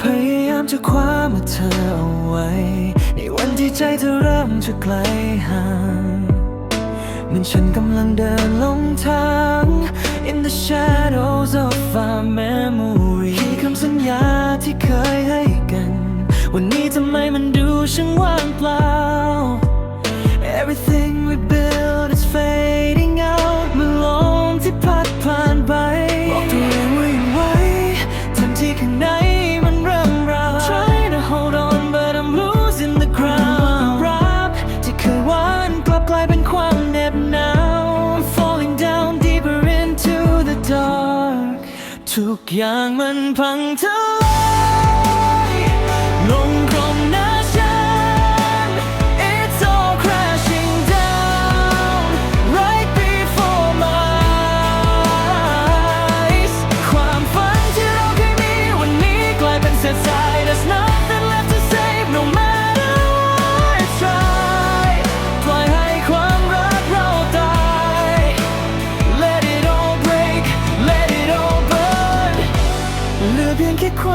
พยายามจะคว้ามาเธอเอาไว้ ในวันที่ใจเธอเริ่มจะไกลห่างเหมือนฉันกำลังเดินหลงทาง In the shadows of our memory ที่คำสัญญาที่เคยให้กัน วันนี้ทำไมมันดูช่างว่างเปล่า Everything ยหวานกลับกลายเป็นความเหน็บหนาว I'm falling down deeper into the dark ทุกอย่างมันพังทลาย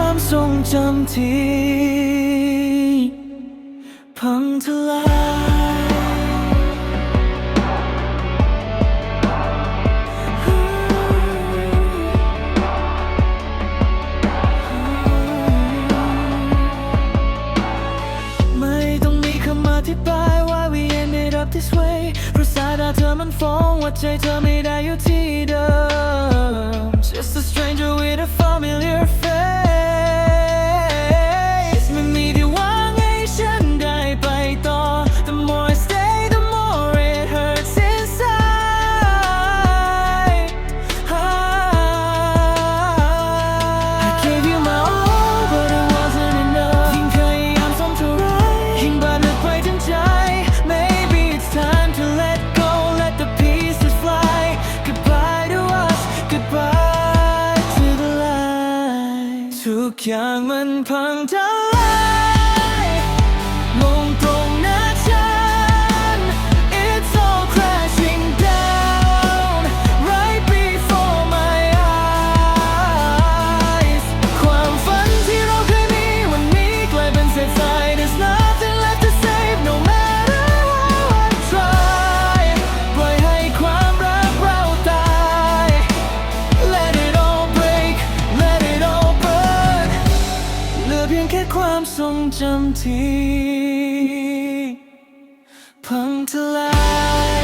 ความทรงจำที่พังทลายไม่ต้องมีคำอธิบาย why we ended up this way เพราะสายตาเธอมันฟ้องว่าใจเธอไม่ได้อยู่ที่เดิม Just a stranger with a familiar face กอย่างมันพังทลา งจำที่พังทลาย